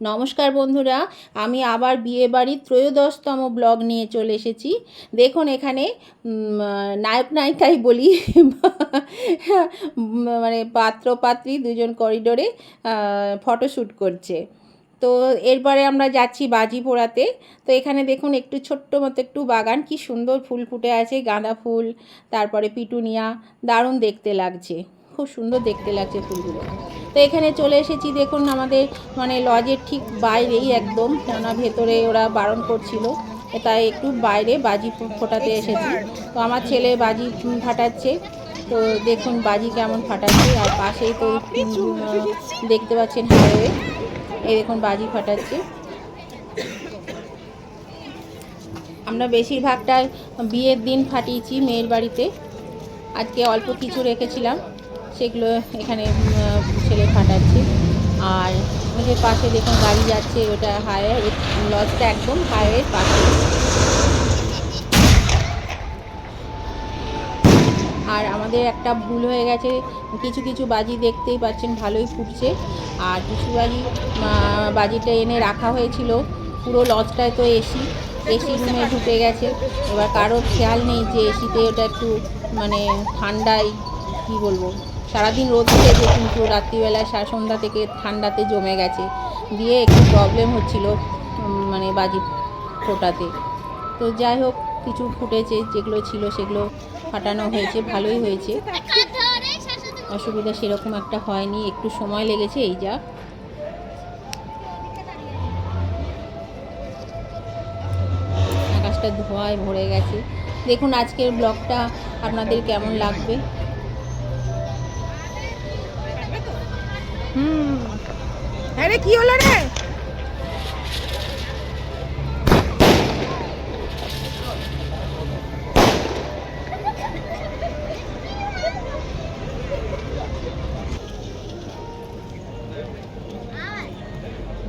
নমস্কার বন্ধুরা, আমি আবার বিয়েবাড়ির ত্রয়োদশতম ব্লগ নিয়ে চলে এসেছি। দেখুন এখানে নায়ক নায়িকাই বলি মানে পাত্র পাত্রী দুজন করিডোরে ফটোশ্যুট করছে। তো এরপরে আমরা যাচ্ছি বাজি পোড়াতে তো এখানে দেখুন একটু ছোট্ট মতো একটু বাগান, কি সুন্দর ফুল ফুটে আছে, গাঁদা ফুল, তারপরে পিটুনিয়া, দারুণ দেখতে লাগছে। খুব সুন্দর দেখতে লাগছে ফুলগুলো। তো এখানে চলে এসেছি দেখুন আমাদের মানে লজের ঠিক বাইরেই একদম কেননা ভেতরে ওরা বারণ করছিল। তাই একটু বাইরে বাজি ফোটাতে এসেছি। তো আমার ছেলে বাজি ফাটাচ্ছে। তো দেখুন বাজি কেমন ফাটাচ্ছে আর পাশেই তো দেখতে পাচ্ছেন হাইওয়ে এই দেখুন বাজি ফাটাচ্ছে। আমরা বেশিরভাগটা বিয়ের দিন ফাটিয়েছি মেয়ের বাড়িতে। আজকে অল্প কিছু রেখেছিলাম। সেগুলো এখানে ছেলে ফাটাচ্ছে আর ওদের পাশে দেখুন গাড়ি যাচ্ছে, ওটা হাইওয়ে লজটা একদম হাইওয়ের পাশে। আর আমাদের একটা ভুল হয়ে গেছে, কিছু কিছু বাজি দেখতেই পাচ্ছেন, ভালোই ফুটছে। আর কিছু বাজি বাজিটা এনে রাখা হয়েছিল, পুরো লজটায় তো এসি এসি রুমে ঢুকে গেছে। এবার কারোর খেয়াল নেই যে এসিতে ওটা একটু মানে ঠান্ডায়, কী বলব? সারাদিন রোদ উঠেছে, কিন্তু রাত্রিবেলায় সন্ধ্যা থেকে ঠান্ডাতে জমে গেছে। দিয়ে একটু প্রবলেম হচ্ছিল মানে বাজি ফোটাতে। তো যাই হোক, কিছু ফুটেছে, যেগুলো ছিল সেগুলো ফাটানো হয়েছে, ভালোই হয়েছে। অসুবিধা সেরকম একটা হয়নি, একটু সময় লেগেছে, এই যা। আকাশটা ধোঁয়ায় ভরে গেছে। দেখুন, আজকের ব্লগটা আপনাদের কেমন লাগবে? হুম। আরে কি হলো রে?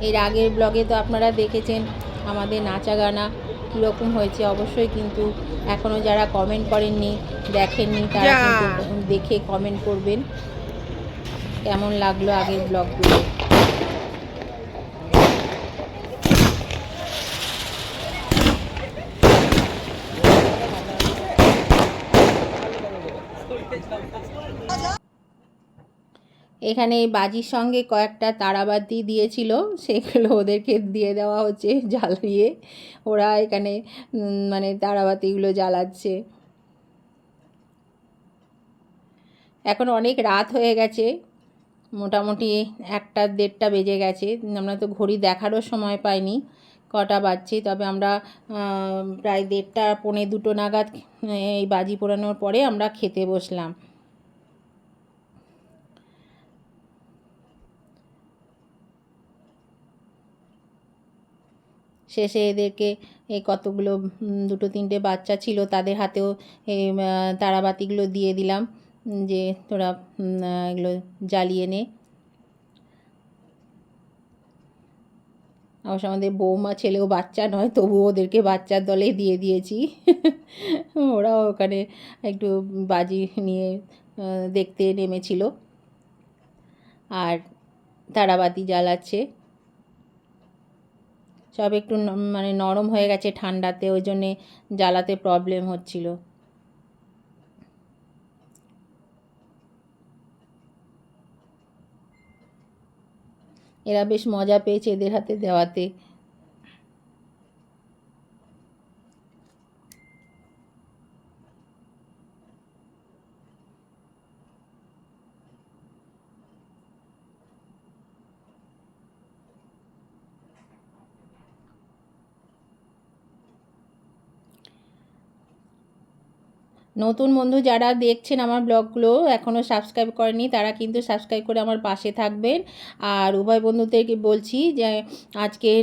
এর আগের ব্লগে তো আপনারা দেখেছেন আমাদের নাচা গানা কীরকম হয়েছে অবশ্যই কিন্তু এখনও যারা কমেন্ট করেননি দেখেননি তারা কিন্তু দেখে কমেন্ট করবেন। কেমন লাগল আগের ব্লগগুলো? এখানে এই বাজির সঙ্গে কয়েকটা তারাবাতি দিয়েছিল, সেগুলো ওদেরকে দিয়ে দেওয়া হচ্ছে জ্বালিয়ে। ওরা এখানে মানে তারাবাতিগুলো জ্বালাচ্ছে। এখন অনেক রাত হয়ে গেছে। মোটামুটি একটা দেড়টা বেজে গেছে। আমরা তো ঘড়ি দেখারও সময় পাইনি, কটা বাজছে। তবে আমরা প্রায় দেড়টা, পৌনে দুটো নাগাদ এই বাজি পোড়ানোর পরে আমরা খেতে বসলাম। শেষে এদেরকে এই কতগুলো দুটো, তিনটে বাচ্চা ছিল, তাদের হাতেও এই তারাবাতিগুলো দিয়ে দিলাম। যে তোরা এগুলো জ্বালিয়ে নে। অবশ্য আমাদের বৌমা ছেলেও বাচ্চা নয়, তবু ওদেরকে বাচ্চার দলে দিয়ে দিয়েছি। ওরাও ওখানে একটু বাজি নিয়ে দেখতে নেমেছিল। আর তারাবাতি জ্বালাচ্ছে। সব একটু মানে নরম হয়ে গেছে ঠান্ডাতে, ওই জন্যে জ্বালাতে প্রবলেম হচ্ছিল। এরা বেশ মজা পেয়েছে এদের হাতে দেওয়াতে। নতুন বন্ধু যারা দেখছেন আমার ব্লগগুলো এখনও সাবস্ক্রাইব করেনি তারা কিন্তু সাবস্ক্রাইব করে আমার পাশে থাকবেন। আর উভয় বন্ধুদেরকে বলছি যে, আজকের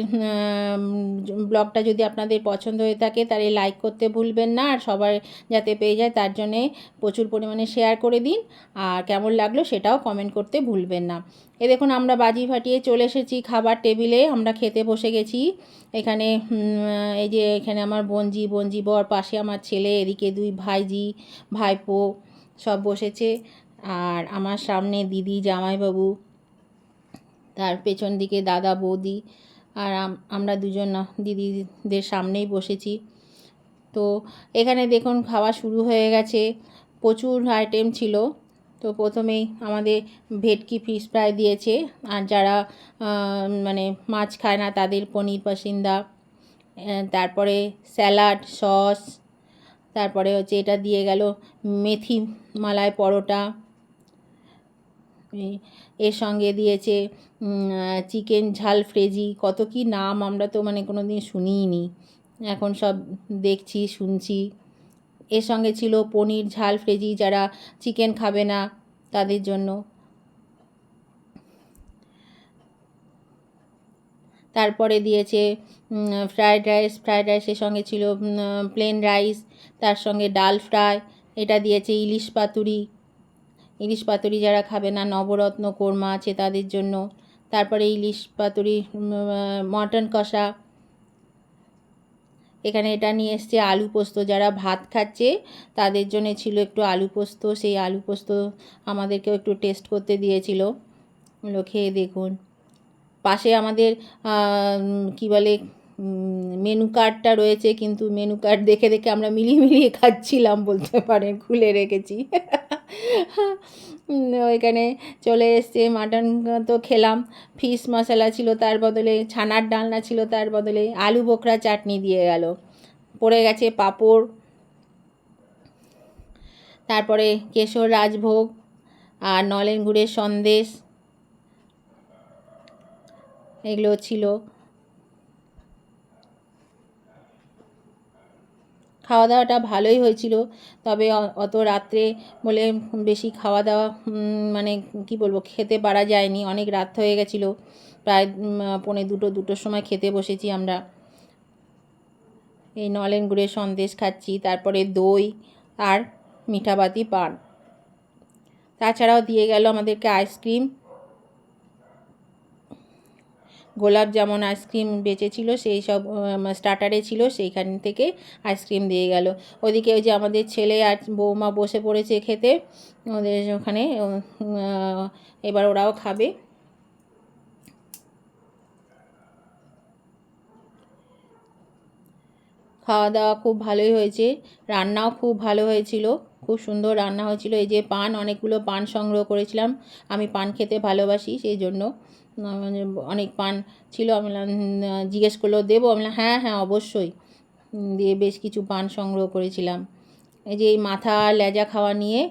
ব্লগটা যদি আপনাদের পছন্দ হয়ে থাকে তাহলে লাইক করতে ভুলবেন না, আর সবার যাতে পেয়ে যায় তার জন্যে প্রচুর পরিমাণে শেয়ার করে দিন। আর কেমন লাগল সেটাও কমেন্ট করতে ভুলবেন না। এ দেখুন, আমরা বাজি ফাটিয়ে চলে এসেছি খাবার টেবিলে, আমরা খেতে বসে গেছি। এখানে এই যে এখানে আমার বঞ্জি বঞ্জি বর, পাশে আমার ছেলে, এদিকে দুই ভাইজি, ভাইপো সব বসেছে। আর আমার সামনে দিদি, জামাইবাবু, তার পেছন দিকে দাদা, বৌদি, আর আমরা দুজন দিদিদের সামনেই বসেছি। তো এখানে দেখুন, খাওয়া শুরু হয়ে গেছে। প্রচুর আইটেম ছিল। তো প্রথমেই আমাদের ভেটকি ফিশ ফ্রাই দিয়েছে। আর যারা মানে মাছ খায় না তাদের পনির পাসিন্দা তারপরে স্যালাড, সস, তারপরে হচ্ছে এটা দিয়ে গেল মেথি মালাই পরোটা। এর সঙ্গে দিয়েছে চিকেন ঝাল ফ্রেজি। কত কি নাম আমরা তো মানে কোনো দিন শুনিই নি এখন সব দেখছি, শুনছি। এর সঙ্গে ছিল পনির, ঝাল, ফ্রেজি, যারা চিকেন খাবে না তাদের জন্য। তারপরে দিয়েছে ফ্রায়েড রাইস ফ্রায়েড রাইসের সঙ্গে ছিল প্লেন রাইস তার সঙ্গে ডাল ফ্রাই এটা দিয়েছে ইলিশ পাতুরি। ইলিশ পাতুরি যারা খাবে না, নবরত্ন কোরমা আছে তাদের জন্য। তারপরে ইলিশ পাতুরি মটন কষা এখানে এটা নিয়ে এসছে আলু পোস্ত। যারা ভাত খাচ্ছে, তাদের জন্য ছিল একটু আলু পোস্ত। সেই আলু পোস্ত আমাদেরকেও একটু টেস্ট করতে দিয়েছিল। খেয়ে দেখুন। পাশে আমাদের কি বলে মেনু কার্ডটা রয়েছে, কিন্তু মেনু কার্ড দেখে দেখে আমরা মিলিয়ে মিলিয়ে খাচ্ছিলাম বলতে পারেন, খুলে রেখেছি। ওইখানে চলে এসছে, মাটন তো খেলাম, ফিশ মশলা ছিল তার বদলে, ছানার ডালনা ছিল তার বদলে, আলু বোখরা চাটনি দিয়ে গেল, পড়ে গেছে পাঁপড়, তারপরে কেশর রাজভোগ আর নলেন গুড়ের সন্দেশ, এগুলো ছিল। খাওয়া দাওয়াটা ভালোই হয়েছিল। তবে অত রাত্রে বলে বেশি খাওয়া দাওয়া মানে কি বলব, খেতে পারা যায়নি। অনেক রাত হয়ে গেছিল। প্রায় পৌনে দুটো, দুটোর সময় খেতে বসেছি আমরা। এই নলেন গুড়ের সন্দেশ খাচ্ছি, তারপরে দই আর মিঠাবাতি পান। তাছাড়াও দিয়ে গেল আমাদেরকে আইসক্রিম। গোলাপ যেমন আইসক্রিম বেঁচেছিল, সেই সব স্টার্টারে ছিল, সেইখান থেকে আইসক্রিম দিয়ে গেল। ওদিকে ওই যে আমাদের ছেলে আর বৌমা বসে পড়েছে খেতে, ওদের ওখানে এবার ওরাও খাবে। খাওয়া দাওয়া খুব ভালোই হয়েছে, রান্নাও খুব ভালো হয়েছিল, খুব সুন্দর রান্না হয়েছিল। এই যে পান, অনেকগুলো পান সংগ্রহ করেছিলাম, আমি পান খেতে ভালোবাসি, সেই জন্য। অনেক পান ছিল, আমি জিজ্ঞেস করল, দেবো? আমি হ্যাঁ হ্যাঁ অবশ্যই। দিয়ে বেশ কিছু পান সংগ্রহ করেছিলাম। এই যে এই মাথা লেজা খাওয়া নিয়ে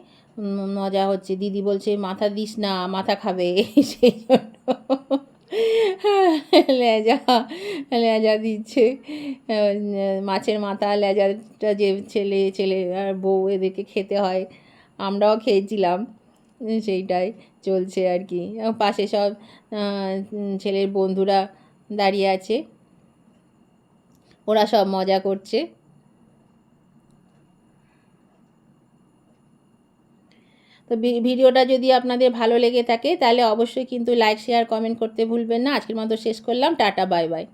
মজা হচ্ছে। দিদি বলছে, মাথা দিস না, মাথা খাবে। সেই লেজা লেজা দিচ্ছে। মাছের মাথা, লেজাটা যে ছেলে ছেলে আর বউ এদেরকে খেতে হয়, আমরাও খেয়েছিলাম। সেইটাই। চলছে আর কি। পাশে সব ছেলের বন্ধুরা দাঁড়িয়ে আছে। ওরা সব মজা করছে। তো ভিডিওটা যদি আপনাদের ভালো লেগে থাকে, তাহলে অবশ্যই কিন্তু লাইক শেয়ার কমেন্ট করতে ভুলবেন না। আজকের মতো শেষ করলাম। Tata bye bye